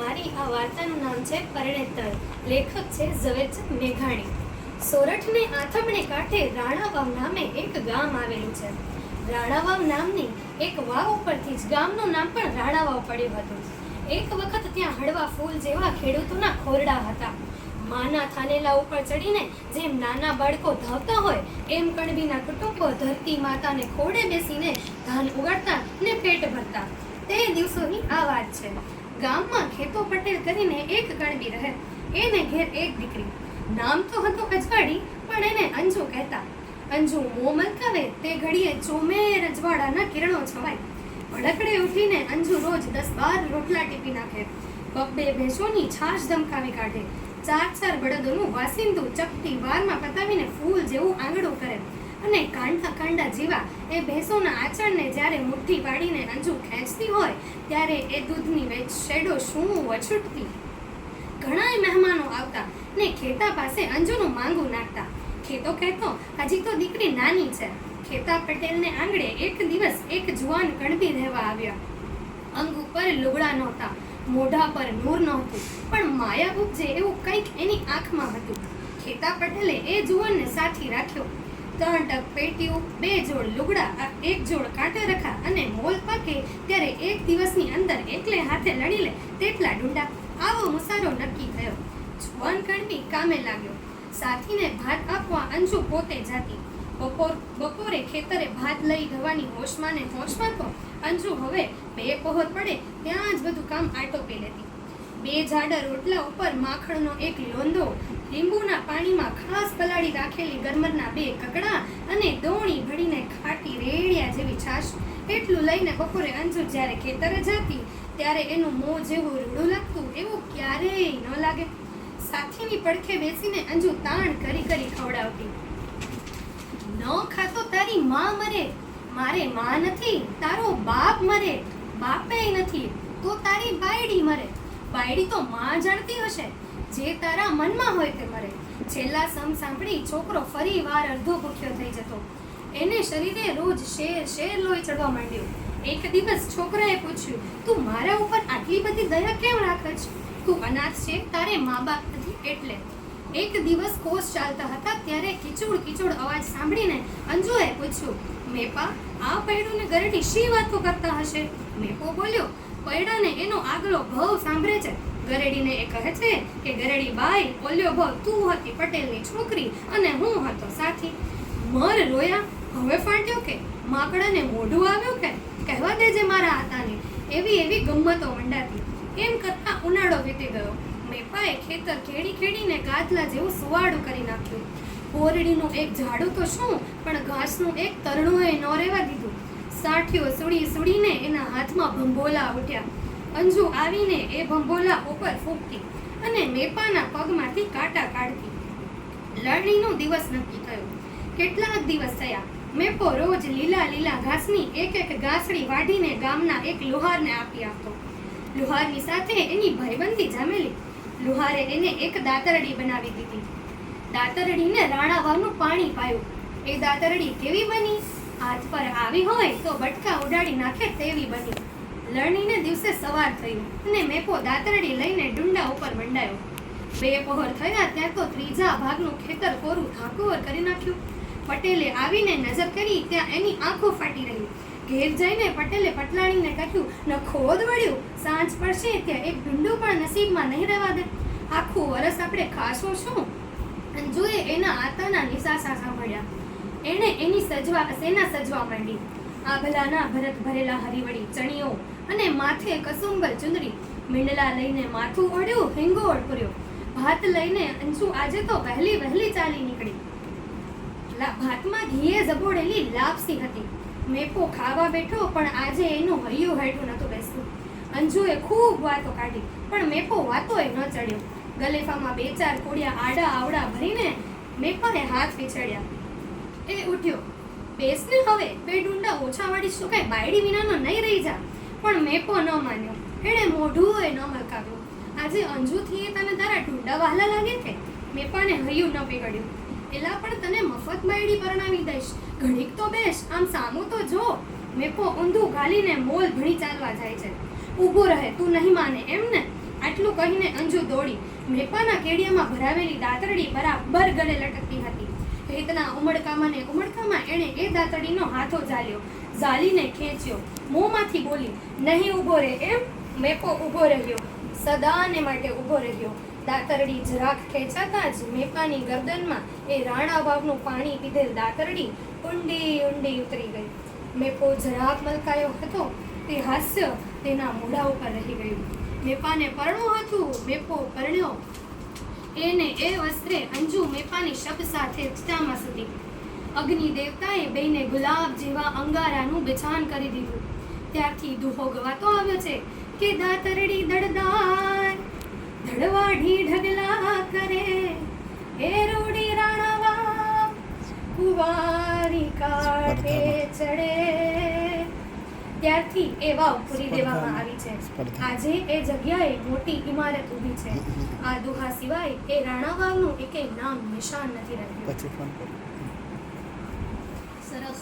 મારી આ વાર્તાનું નામ છે પરણેતર. લેખક છે ઝવેરચંદ મેઘાણી. સોરઠને આથમણે કાંઠે રાણાવાવ નામે એક ગામ આવેલું છે. રાણાવાવ નામની એક વાવ ઉપરથી જ ગામનું નામ પણ રાણાવાવ પડ્યું હતું. એક વખત ત્યાં હળવા ફૂલ જેવા ખેડૂતોના ખોરડા હતા. માના થાનેલા ઉપર ચડીને જેમ નાના બાળકો ધાવતા હોય, એમ કણબીના કુટુંબો ધરતી માતાને ખોડે બેસીને ધાન ઉગાડતા ને પેટ ભરતા. તે દિવસોની આ વાત છે. ગામમાં ખેતો પટેલ કરીને એક ગણબી રહે. એને ઘેર એક દીકરી. નામ તો હતું અજવાડી પણ એને અંજુ કહેતા. અંજુ મો મલકાવે, તે ઘડીએ ચોમેર અજવાડાના કિરણો છવાય. ભડકડે ઉઠીને અંજુ રોજ દસ બાર રોટલા ટીપી નાખે. બબ્બે ભેંસોની છાશ ધમકાવી કાઢે. ચાર ચાર બળદોનું વાસિંદુ ચપટી વારમાં પતાવીને ફૂલ જેવું આંગળું કરે. અને કાંડા કાંડા જીવા એ ભેંસોના આચરણને જ્યારે મુઠ્ઠી પાડીને અંજુ ખેંચતી હોય, ત્યારે એ દૂધની વેચ શેડો શું વછૂટતી? ઘણાય મહેમાનો આવતા ને ખેતા પાસે અંજુનું માંગું નાખતા. ખેતો કહેતો, હજી તો દીકરી નાની છે. ખેતા પટેલને આંગળે એક દિવસ એક જુવાન કણબી રહેવા આવ્યા. અંગ ઉપર લુગડા નહોતા, મોઢા પર નૂર નહોતું, પણ માયા ઉપજે એવું કંઈક એની આંખમાં હતું. ખેતા પટેલે એ જુવાનને સાથી રાખ્યો. ત્રણ ટક પેટીઓ, બે જોડ લુગડા, આ એક જોડ કાંટે રખા અને મોલ પાકે ત્યારે એક દિવસની અંદર એકલે હાથે લડી લે તેટલા ડુંડા. આવો મુસારો નક્કી થયો. જુવાન કણબી કામે લાગ્યો. સાથીને ભાત આપવા અંજુ પોતે જાતી. બપોર, બપોરે ખેતરે ભાત લઈ જવાની હોશમાં ને હોશમાં તો અંજુ હવે બે પહોર પડે, ત્યાં જ બધું કામ આટોપી લેતી. બે જાડા રોટલા ઉપર માખણનો એક લોંદો લીંબુના પાણીમાં ખાસ પલાળી રાખેલી ગરમરના બે કકડા અને દોણી ભળીને ખાટી રેડિયા જેવી છાશ. એટલું લઈને બપોરે અંજુ જ્યારે ખેતરે જતી, ત્યારે એનું મોં જેવું રૂડું લાગતું, એવું ક્યારેય ન લાગે. સાથીની પડખે બેસીને અંજુ તાણ કરી કરી ખવડાવતી. ન ખાતો તારી માં મરે, મારે માં નથી, તારો બાપ મરે બાપે નથી, તો તારી બાયડી મરે. બાયડી તો માં જાણતી હશે. જે તારા મનમાં હોય તે મરે. છેલ્લા સમ સાંભળી છોકરો ફરી વાર અડધો ભૂખ્યો થઈ જતો. એને શરીરે રોજ શેર શેર લોહી ચડવા માંડ્યું. એક દિવસ છોકરાએ પૂછ્યું, તું મારા ઉપર આટલી બધી દયા કેમ રાખે છે? તું અનાથ છે, તારે મા બાપ નથી એટલે. એક દિવસ કોષ ચાલતા હતા ત્યારે કિચોડ કિચોડ અવાજ સાંભળીને અંજુએ પૂછ્યું, મેપા, આ પૈડુને ગરડી શી વાતો કરતા હશે? મેપો બોલ્યો પૈડાને એનો આગલો ભવ સાંભળે છે. ગરેડીને એ કહે છે કે, ગરેડી બાઈ, ઓલ્યો ભવ, તું હતી પટેલની છોકરી અને હું હતો સાથી. મર રોયા, હવે ફાટ્યો કે? માકડાને મોઢું આવ્યું કે? કહેવા દેજે મારા આતાને. એવી એવી ગમ્મતો મંડાતી. એમ કરતા ઉનાળો વીતી ગયો. મેપાએ ખેતર ખેડી ખેડીને ગાદલા જેવું સુવાડું કરી નાખ્યું. ઓરડીનું એક ઝાડું તો શું, પણ ઘાસનું એક તરણું એ ન રહેવા દીધું. સાઠીઓ સુડી સુડીને એના હાથમાં ભંભોલા ઉઠ્યા. અંજુ આવીને એ ભંભોલા ઉપર ફૂંકતી અને મેપાના પગમાંથી કાંટા કાઢતી. લણણીનો દિવસ નક્કી થયો. કેટલાક દિવસ થયા. મેપો રોજ લીલા લીલા ઘાસની એક એક ઘાસડી વાઢીને ગામના એક લુહારને આપી આપતો. લુહારની સાથે એની ભાઈબંધી જામેલી. લુહારે એને એક દાતરડી બનાવી દીધી. દાતરડીને રાણા વાવનું પાણી પાયું. એ દાતરડી કેવી બની? હાથ પર આવી હોય તો બટકા ઉડાડી નાખે તેવી બની. લણણીને દિવસે સવાર થયું અને મેપો દાતરડી લઈને ડુંડા ઉપર મંડાયો. બે પહોર થયા ત્યાં તો ત્રીજા ભાગનું ખેતર કોરું ઠાકોર કરી નાખ્યું. પટેલે આવીને નજર કરી ત્યાં એની આંખો ફાટી રહી. ઘેર જઈને પટેલે પટલાણીને કહ્યું, ન ખોદ વળ્યું. સાંજ પડશે ત્યાં એક ઢુંડું પણ નસીબમાં નહીં રહેવા દે. આખું વરસ આપણે ખાશું શું જોઈએ એના આતાના નિશાસા સાંભળ્યા. એણે એની સજવા, સેના સજવા માંડી. આભલાના ભરત ભરેલા હરીવળી ચણીઓ અને માથે કસુંબર ચુંદડી. મીંડલા લઈને માથું ઓઢ્યું હિંગો પૂર્યો. ભાત લઈને અંજુ આજે તો વહેલી વહેલી ચાલી નીકળી. ભાતમાં ઘીએ ઝબોડેલી લાપસી હતી. મેપો ખાવા બેઠો, પણ આજે એનું હૈયું હેઠું નહોતું બેસતું. અંજુએ ખૂબ વાતો કાઢી, પણ મેપો વાતોએ ન ચડ્યો. ગલેફામાં બે ચાર કોડિયા આડા આવડા ભરીને મેપાએ હાથ વિછળ્યા એ ઉઠ્યો. બેસને હવે બે ડુંડા ઓછા વાળી શું કાંઈ બાયડી વિનાનો નહીં રહી જા. પણ મેપો ન માન્યો. એણે મોઢું એ ન મલકાવ્યું. આજે અંજુથી તને તારા ડુંડા વહાલા લાગે કે? મેપાને હૈયું ન બિગડ્યું એલા પણ તને મફત બાયડી પરણાવી દઈશ. ઘડીક તો બેસ. આમ સામું તો જો. મેપો ઊંધું ગાલીને મોલ ભણી ચાલવા જાય છે. ઊભો રહે, તું નહીં માને એમ ને? આટલું કહીને અંજુ દોડી. મેપાના કેડિયામાં ભરાવેલી દાતરડી બરાબર ગળે લટકતી હતી. હેતના ઉમળકામાં ને ઉમળકામાં એણે એ દાતરડીનો હાથો ઝાલ્યો. ઝાલીને ખેંચ્યો. મોંમાંથી બોલી, નહીં ઊભો રહે એમ? મેપો ઊભો રહ્યો. સદાને માટે ઊભો રહ્યો. દાતરડી જરાક ખેંચાતા જ મેપાની ગરદનમાં એ રાણા વાવનું પાણી પીધેલ દાતરડી ઊંડી ઊંડી ઉતરી ગઈ. મેપો જરાક મલકાયો હતો. તે હાસ્ય તેના મોઢા ઉપર રહી ગયું. મેપાને પરણું હતું. મેપો પરણ્યો. એને એ વસ્ત્રે અંજુ મેપાની શબ્દ સાથે ચિતામાં સુધી અગ્નિ દેવતાએ બેને ગુલાબ જેવા અંગારાનું બિછાન કરી દીધું. ત્યારથી દુહો ગવાતો આવ્યો છે કે દાતરડી દડદાર ધડવાઢી ઢગલા કરે. એ રૂડી રાણાવા કુવારી કાંઠે ચડે. ત્યારથી એ વાવ પૂરી દેવામાં આવી છે. આજે એ જગ્યાએ મોટી ઇમારત ઊભી છે. આ દુહા સિવાય એ રાણા વાવનું એકે નામ નિશાન નથી રહ્યું સરસ.